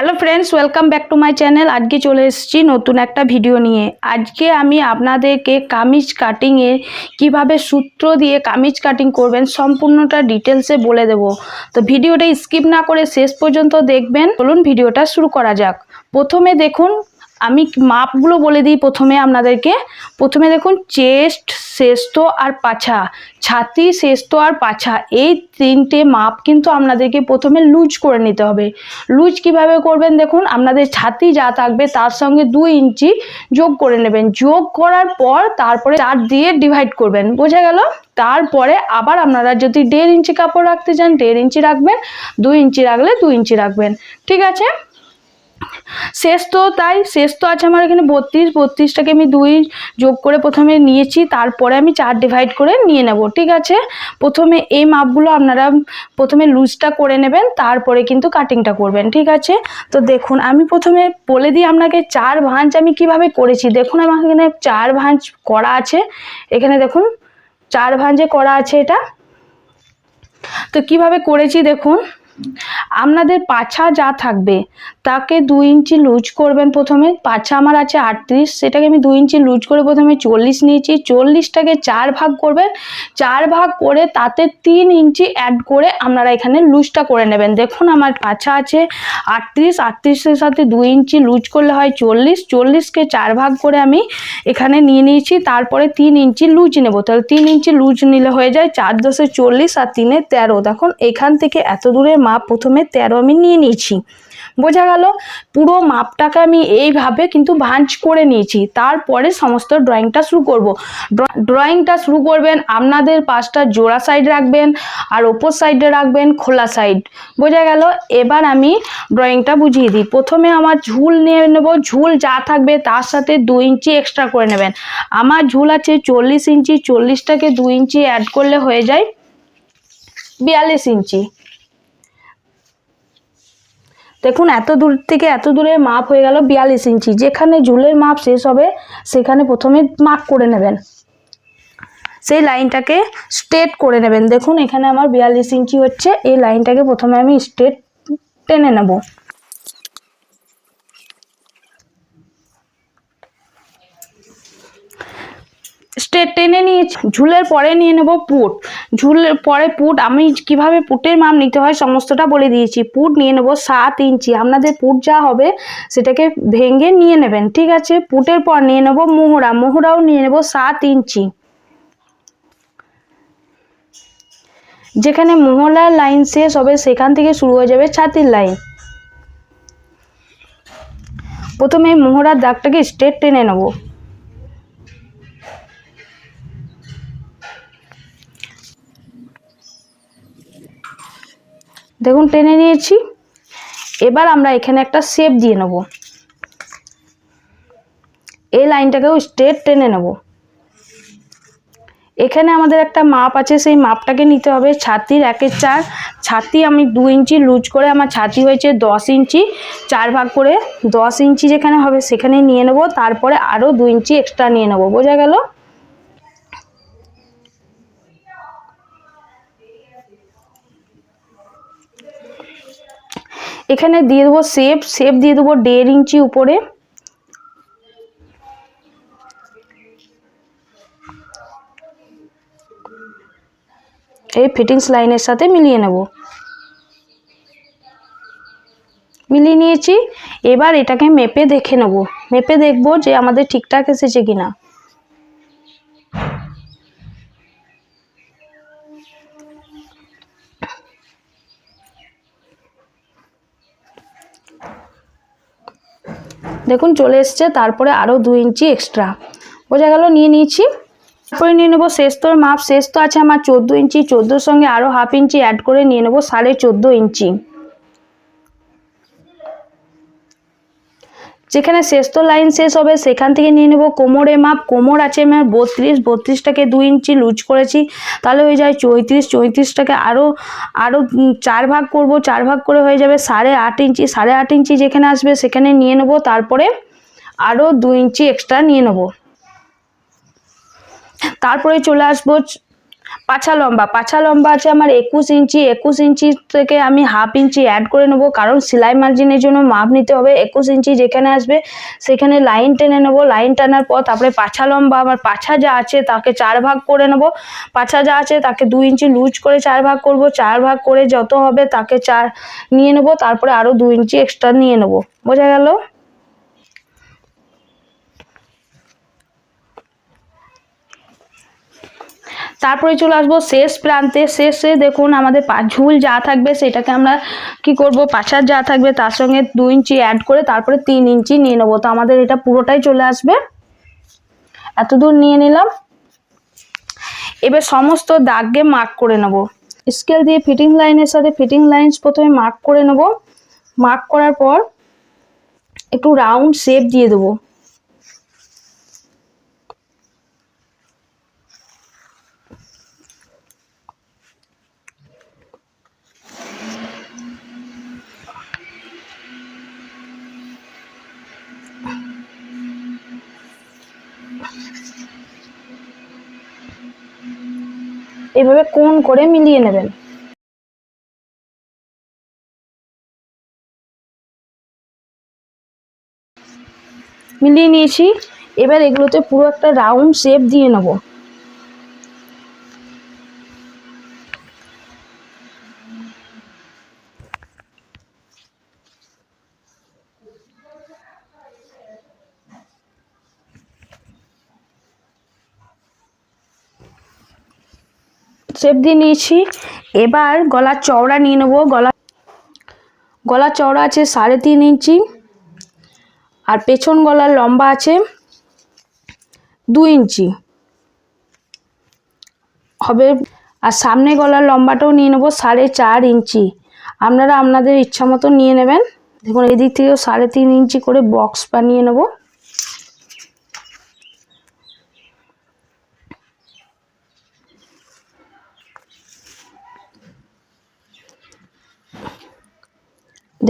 Hello friends welcome back to my channel আজকে চলে এসেছি নতুন একটা ভিডিও নিয়ে। আজকে আমি আপনাদেরকে কামিজ কাটিংয়ে কীভাবে সূত্র দিয়ে কামিজ কাটিং করবেন সম্পূর্ণটা ডিটেলসে বলে দেব। তো ভিডিওটা স্কিপ না করে শেষ পর্যন্ত দেখবেন। চলুন ভিডিওটা শুরু করা যাক। প্রথমে দেখুন আমি মাপগুলো বলে দিই প্রথমে আপনাদেরকে। প্রথমে দেখুন, চেস্ট, শ্রেষ্ঠ আর পাছা। ছাতি, শ্রেষ্ঠ আর পাছা। এই তিনটে মাপ কিন্তু আপনাদেরকে প্রথমে লুজ করে নিতে হবে। লুজ কীভাবে করবেন দেখুন, আপনাদের ছাতি যা থাকবে তার সঙ্গে দুই ইঞ্চি যোগ করে নেবেন। যোগ করার পর তারপরে চার দিয়ে ডিভাইড করবেন। বোঝা গেল? তারপরে আবার আপনারা যদি দেড় ইঞ্চি কাপড় রাখতে চান, দেড় ইঞ্চি রাখবেন, দুই ইঞ্চি রাখলে দুই ইঞ্চি রাখবেন। ঠিক আছে? শেষ তো তাই, শেষ তো আছে আমার এখানে বত্রিশ, বত্রিশটাকে আমি দুই যোগ করে প্রথমে নিয়েছি, তারপরে আমি চার ডিভাইড করে নিয়ে নেব, ঠিক আছে? প্রথমে এই মাপগুলো আপনারা প্রথমে লুজটা করে নেবেন, তারপরে কিন্তু কাটিংটা করবেন, ঠিক আছে? তো দেখুন, আমি প্রথমে বলে দিই আপনাকে চার ভাঁজ আমি কীভাবে করেছি। দেখুন, আমার এখানে চার ভাঁজ করা আছে, এখানে দেখুন, চার ভাঁজে করা আছে এটা। তো কীভাবে করেছি দেখুন আপনাদের পাছা যা থাকবে, তাকে দুই ইঞ্চি লুজ করবেন প্রথমে। পাছা আমার আছে আটত্রিশ, সেটাকে আমি দুই ইঞ্চি লুজ করে প্রথমে চল্লিশ নিয়েছি। চল্লিশটাকে চার ভাগ করবেন। চার ভাগ করে তাতে তিন ইঞ্চি অ্যাড করে আপনারা এখানে লুজটা করে নেবেন। দেখুন আমার পাছা আছে আটত্রিশ, আটত্রিশের সাথে দুই ইঞ্চি লুজ করলে হয় চল্লিশ। চল্লিশকে চার ভাগ করে আমি এখানে নিয়ে নিয়েছি, তারপরে তিন ইঞ্চি লুজ নেব। তাহলে তিন ইঞ্চি লুজ নিলে হয়ে যায় চার দশে চল্লিশ আর তিনে তেরো। দেখুন, এখান থেকে এত দূরের মাপ প্রথমে তেরো আমি নিয়ে নিয়েছি। বোঝা গেল পুরো মাপটাকে আমি এইভাবে কিন্তু ভাঁজ করে নিয়েছি। তারপরে সমস্ত ড্রয়িংটা শুরু করব। ড্রয়িংটা শুরু করবেন, আপনাদের পাশটা জোড়া সাইড রাখবেন আর ওপর সাইডে রাখবেন খোলা সাইড। বোঝা গেল? এবার আমি ড্রয়িংটা বুঝিয়ে দিই। প্রথমে আমার ঝুল নিয়ে নেব। ঝুল যা থাকবে তার সাথে দু ইঞ্চি এক্সট্রা করে নেবেন। আমার ঝুল আছে চল্লিশ ইঞ্চি। চল্লিশটাকে দু ইঞ্চি অ্যাড করলে হয়ে যায় বিয়াল্লিশ ইঞ্চি। দেখুন, এত দূর থেকে এত দূরের মাপ হয়ে গেল বিয়াল্লিশ ইঞ্চি। যেখানে ঝুলের মাপ শেষ হবে, সেখানে প্রথমে মার্ক করে নেবেন। সেই লাইনটাকে স্ট্রেট করে নেবেন। দেখুন, এখানে আমার বিয়াল্লিশ ইঞ্চি হচ্ছে, এই লাইনটাকে প্রথমে আমি স্ট্রেট টেনে নেব। টেনে নিয়েছি ঝুলের পরে নিয়ে নেব পুট। ঝুলের পরে পুট আমি কীভাবে পুটের মাপ নিতে হয় সমস্তটা বলে দিয়েছি। পুট নিয়ে নেব সাত ইঞ্চি। আপনাদের পুট যা হবে সেটাকে ভেঙে নিয়ে নেবেন, ঠিক আছে? পুটের পর নিয়ে নেব মোহরা। মোহরাও নিয়ে নেব সাত ইঞ্চি। যেখানে মোহলার লাইন শেষ হবে সেখান থেকে শুরু হয়ে যাবে ছাতির লাইন। প্রথমে মোহরার দাগটাকে স্ট্রেট টেনে নেব। দেখুন, টেনে নিয়েছি। এবার আমরা এখানে একটা শেপ দিয়ে নেব। এই লাইনটাকেও স্ট্রেট টেনে নেব। এখানে আমাদের একটা মাপ আছে, সেই মাপটাকে নিতে হবে ছাতির একের চার। ছাতি আমি দু ইঞ্চি লুজ করে, আমার ছাতি হয়েছে দশ ইঞ্চি। চার ভাগ করে দশ ইঞ্চি যেখানে হবে সেখানে নিয়ে নেব, তারপরে আরও দু ইঞ্চি এক্সট্রা নিয়ে নেব। বোঝা গেল? এখানে দিয়ে দেবো শেপ শেপ দিয়ে দেবো দেড় ইঞ্চি উপরে। এই ফিটিংস লাইনের সাথে মিলিয়ে নেব। মিলিয়ে নিয়েছি। এবার এটাকে মেপে দেখে নেব। মেপে দেখব যে আমাদের ঠিকঠাক এসেছে কিনা। দেখুন চলে এসছে, তারপরে আরও দু ইঞ্চি এক্সট্রা বোঝা গেল, নিয়ে নিয়েছি। তারপরে নিয়ে নেব শেষতোর মাপ। শেষ তো আছে আমার চোদ্দ ইঞ্চি, চোদ্দোর সঙ্গে আরও হাফ ইঞ্চি অ্যাড করে নিয়ে নেব সাড়ে চোদ্দ ইঞ্চি। যেখানে শেষ তো লাইন শেষ হবে, সেখান থেকে নিয়ে নেব কোমরে মাপ। কোমর আছে আমার বত্রিশ, বত্রিশটাকে দুই ইঞ্চি লুজ করেছি। তাহলে হয়ে যায় চৌত্রিশ, চৌত্রিশটাকে আরও আরও চার ভাগ করব। চার ভাগ করে হয়ে যাবে সাড়ে আট ইঞ্চি। সাড়ে আট ইঞ্চি যেখানে আসবে, সেখানে নিয়ে নেব। তারপরে আরও দু ইঞ্চি এক্সট্রা নিয়ে নেব। তারপরে চলে আসব পাছা লম্বা পাছা লম্বা আছে আমার একুশ ইঞ্চি একুশ ইঞ্চি থেকে আমি হাফ ইঞ্চি অ্যাড করে নেব, কারণ সেলাই মার্জিনের জন্য মাপ নিতে হবে। একুশ ইঞ্চি যেখানে আসবে, সেখানে লাইন টেনে নেব। লাইন টানার পর তারপরে পাছা লম্বা, আমার পাছা যা আছে তাকে চার ভাগ করে নেব। পাছা যা আছে তাকে দু ইঞ্চি লুজ করে চার ভাগ করব। চার ভাগ করে যত হবে তাকে চার নিয়ে নেব। তারপরে আরও দু ইঞ্চি এক্সট্রা নিয়ে নেব। বোঝা গেল? তারপরে চলে আসব শেষ প্রান্তে। শেষে দেখুন আমাদের ঝুল যা থাকবে সেটাকে আমরা কি করব? পাছার যা থাকবে তার সঙ্গে দু ইঞ্চি অ্যাড করে তারপরে তিন ইঞ্চি নিয়ে নেব। তো আমাদের এটা পুরোটাই চলে আসবে। এত দূর নিয়ে নিলাম। এবার সমস্ত দাগকে মার্ক করে নেব। স্কেল দিয়ে ফিটিং লাইনের সাথে ফিটিং লাইন্স প্রথমে মার্ক করে নেব। মার্ক করার পর একটু রাউন্ড শেপ দিয়ে দেবো। এভাবে কোন করে মিলিয়ে নেবেন? মিলিয়ে নিয়েছি। এবার এগুলোতে পুরো একটা রাউন্ড শেপ দিয়ে নেব। শেপ দিয়ে নিয়েছি। এবার গলার চওড়া নিয়ে নেব। গলা গলার চওড়া আছে সাড়ে তিন ইঞ্চি আর পেছন গলার লম্বা আছে দু ইঞ্চি। হবে। আর সামনে গলার লম্বাটাও নিয়ে নেব সাড়ে চার ইঞ্চি। আপনারা আপনাদের ইচ্ছা মতো নিয়ে নেবেন। দেখুন, এদিক থেকেও সাড়ে তিন ইঞ্চি করে বক্স বানিয়ে নেব।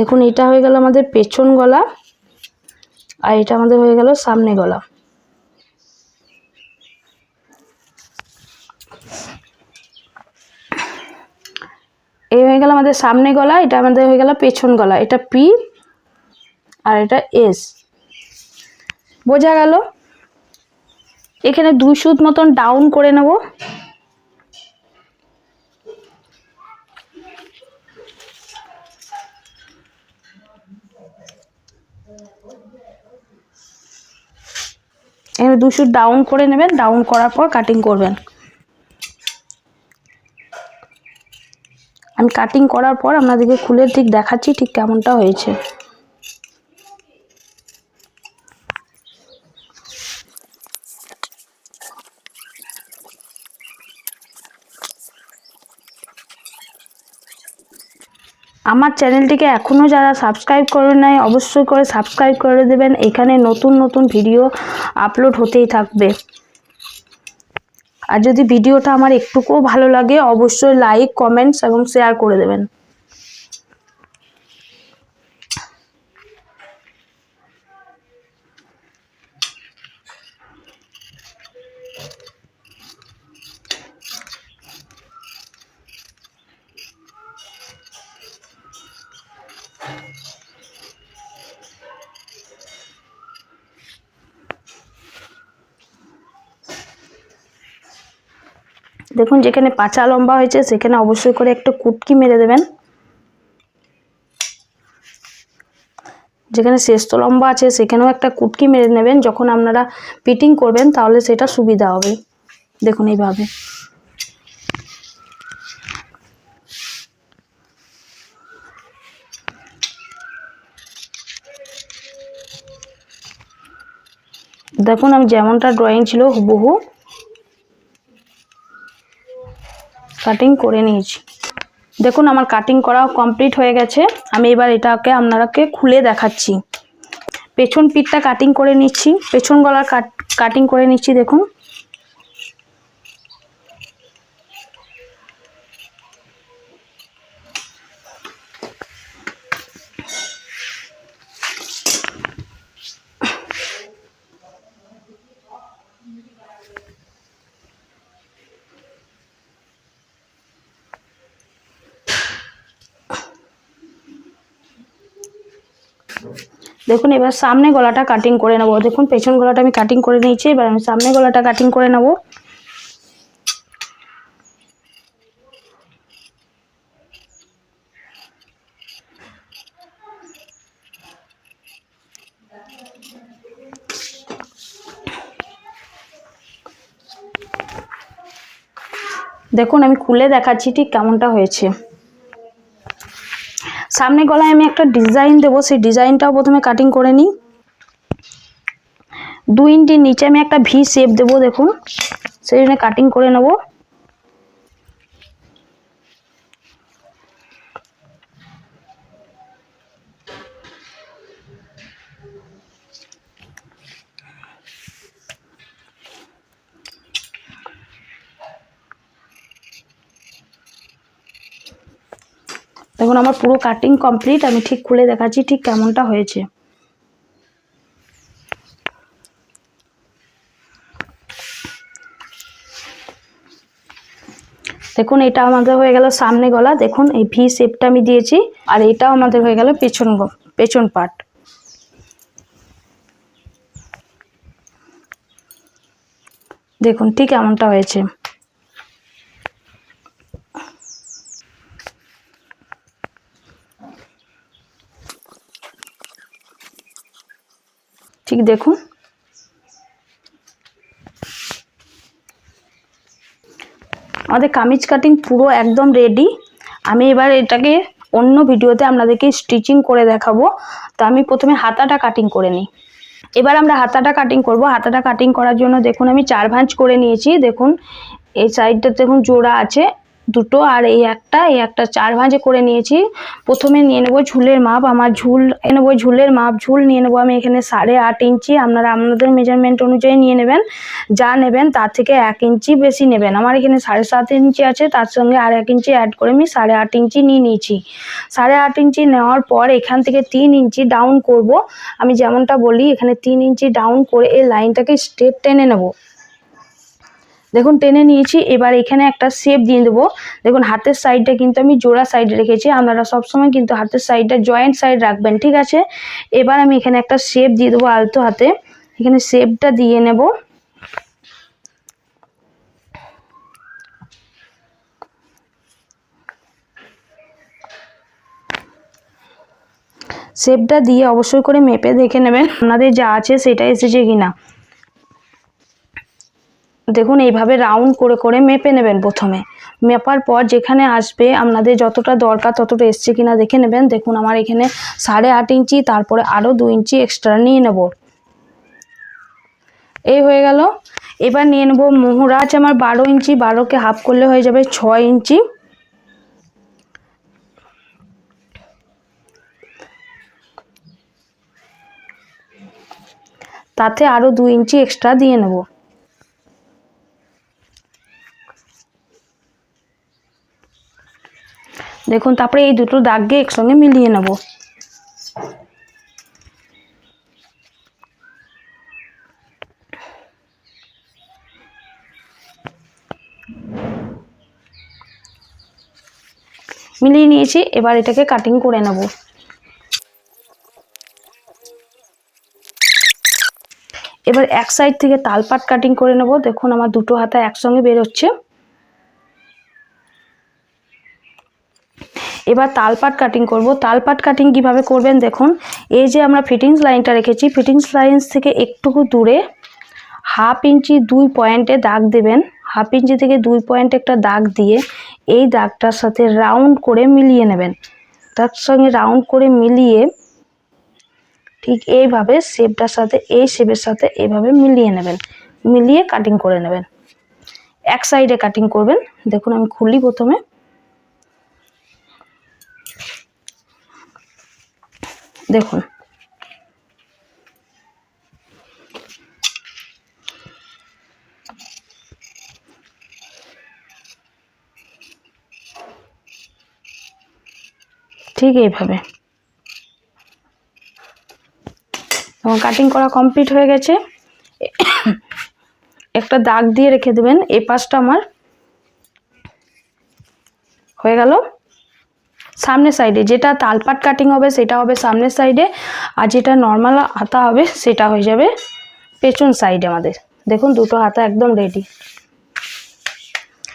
দেখুন, এটা হয়ে গেল আমাদের পেছন গলা আর এটা আমাদের হয়ে গেল সামনে গলা। এই হয়ে গেল আমাদের সামনে গলা, এটা আমাদের হয়ে গেল পেছন গলা। এটা পি আর এটা এস বোঝা গেল? এখানে দুই সুত মতন ডাউন করে নেব। এখানে দুশো ডাউন করে নেবেন ডাউন করার পর কাটিং করবেন। আমি কাটিং করার পর আপনাদেরকে খুলে ঠিক দেখাচ্ছি ঠিক কেমনটা হয়েছে। আমার চ্যানেলটিকে এখনও যারা সাবস্ক্রাইব করে নাই, অবশ্যই করে সাবস্ক্রাইব করে দেবেন। এখানে নতুন নতুন ভিডিও আপলোড হতেই থাকবে। আর যদি ভিডিওটা আমার একটুকুও ভালো লাগে, অবশ্যই লাইক কমেন্টস এবং শেয়ার করে দেবেন। দেখুন, যেখানে পাঁচা লম্বা হয়েছে, সেখানে অবশ্যই করে একটা কুটকি মেরে দেবেন। যেখানে শেষতো লম্বা আছে, সেখানেও একটা কুটকি মেরে নেবেন। যখন আপনারা ফিটিং করবেন, তাহলে সেটা সুবিধা হবে। দেখুন এইভাবে। দেখুন, আমি যেমনটা ড্রয়িং ছিল, হুবহু কাটিং করে নিয়েছি। দেখুন, আমার কাটিং করা কমপ্লিট হয়ে গেছে। আমি এবার এটাকে আপনারাকে খুলে দেখাচ্ছি। পেছন পিঠটা কাটিং করে নিচ্ছি। পেছন গলার কাটিং করে নিচ্ছি, দেখুন। দেখুন, এবার সামনে গলাটা কাটিং করে নেব। দেখুন, পেছন গলাটা আমি কাটিং করে নিয়েছি, এবার আমি সামনে গলাটা কাটিং করে নেব। দেখুন, আমি খুলে দেখাচ্ছি ঠিক কেমনটা হয়েছে। সামনে গলায় আমি একটা ডিজাইন দেবো। সেই ডিজাইনটাও প্রথমে কাটিং করে নিই। দু ইঞ্চির নিচে আমি একটা ভি শেপ দেবো, দেখুন। সেই জন্য কাটিং করে নেব। দেখুন, আমার পুরো কাটিং কমপ্লিট আমি ঠিক খুলে দেখাচ্ছি ঠিক কেমনটা হয়েছে। দেখুন, এটা আমাদের হয়ে গেল সামনে গলা। দেখুন, এই ভি শেপটা আমি দিয়েছি, আর এটাও আমাদের হয়ে গেল পেছন পেছন পার্ট দেখুন, ঠিক এমনটা হয়েছে ঠিক দেখুন। আমাদের কামিজ কাটিং পুরো একদম রেডি আমি এবার এটাকে অন্য ভিডিওতে আপনাদেরকে স্টিচিং করে দেখাবো। তো আমি প্রথমে হাতাটা কাটিং করে নিই। এবার আমরা হাতাটা কাটিং করব। হাতাটা কাটিং করার জন্য দেখুন, আমি চার ভাঁজ করে নিয়েছি। দেখুন, এই সাইডটা দেখুন জোড়া আছে। দুটো আর এই একটা এই একটা চার ভাঁজে করে নিয়েছি। প্রথমে নিয়ে নেব ঝুলের মাপ, আমার ঝুল নেব ঝুলের মাপ, ঝুল নিয়ে নেব আমি এখানে সাড়ে আট ইঞ্চি, আপনারা আপনাদের মেজারমেন্ট অনুযায়ী নিয়ে নেবেন। যা নেবেন তার থেকে এক ইঞ্চি বেশি নেবেন। আমার এখানে সাড়ে সাত ইঞ্চি আছে, তার সঙ্গে আর এক ইঞ্চি অ্যাড করে আমি সাড়ে আট ইঞ্চি নিয়ে নিয়েছি। সাড়ে আট ইঞ্চি নেওয়ার পর এখান থেকে তিন ইঞ্চি ডাউন করব। আমি যেমনটা বলি, এখানে তিন ইঞ্চি ডাউন করে এই লাইনটাকে স্ট্রেট টেনে নেব। দেখুন, টেনে নিয়েছি। এবার এখানে একটা শেপ দিয়ে দেবো। দেখুন, হাতের সাইডটা কিন্তু আমি জোড়া সাইড রেখেছি। আপনারা সবসময় কিন্তু হাতের সাইডটা জয়েন্ট সাইড রাখবেন, ঠিক আছে? এবার আমি এখানে একটা শেপ দিয়ে দেবো আলতো হাতে। এখানে শেপটা দিয়ে নেব। শেপটা দিয়ে অবশ্যই করে মেপে দেখে নেবেন। আপনাদের যা আছে সেটা এসেছে কিনা। দেখুন, এইভাবে রাউন্ড করে করে মেপে নেবেন প্রথমে। মেপার পর যেখানে আসবে, আপনাদের যতটা দরকার ততটা এসছে কিনা দেখে নেবেন। দেখুন, আমার এখানে সাড়ে আট ইঞ্চি, তারপরে আরও দু ইঞ্চি এক্সট্রা নিয়ে নেব। এই হয়ে গেল। এবার নিয়ে নেব মোহরা আছে আমার বারো ইঞ্চি, বারোকে হাফ করলে হয়ে যাবে ছয় ইঞ্চি। তাতে আরও দু ইঞ্চি এক্সট্রা দিয়ে নেব। দেখুন, তারপরে এই দুটো দাগকে একসঙ্গে মিলিয়ে নেব। মিলিয়ে নিয়েছি, এবার এটাকে কাটিং করে নেব। এবার এক সাইড থেকে তালপাট কাটিং করে নেব। দেখুন, আমার দুটো হাতা একসঙ্গে বেরোচ্ছে। এবার তালপাট কাটিং করব। তালপাট কাটিং কীভাবে করবেন দেখুন, এই যে আমরা ফিটিংস লাইনটা রেখেছি ফিটিংস লাইন থেকে একটুকু দূরে হাফ ইঞ্চি দুই পয়েন্টে দাগ দেবেন। হাফ ইঞ্চি থেকে দুই পয়েন্টে একটা দাগ দিয়ে এই দাগটার সাথে রাউন্ড করে মিলিয়ে নেবেন। তার সঙ্গে রাউন্ড করে মিলিয়ে ঠিক এইভাবে শেপটার সাথে, এই শেপের সাথে এইভাবে মিলিয়ে নেবেন। মিলিয়ে কাটিং করে নেবেন। এক সাইডে কাটিং করবেন। দেখুন আমি খুলি প্রথমে। দেখুন। ঠিক এইভাবে। এবং কাটিং করা কমপ্লিট হয়ে গেছে। একটা দাগ দিয়ে রেখে দেবেন এই পাশটা আমার হয়ে গেল। সামনের সাইডে, যেটা তালপাট কাটিং হবে সেটা হবে সামনের সাইডে, আর যেটা নর্মাল হাতা হবে সেটা হয়ে যাবে পেছন সাইডে আমাদের। দেখুন দুটো হাতা একদম রেডি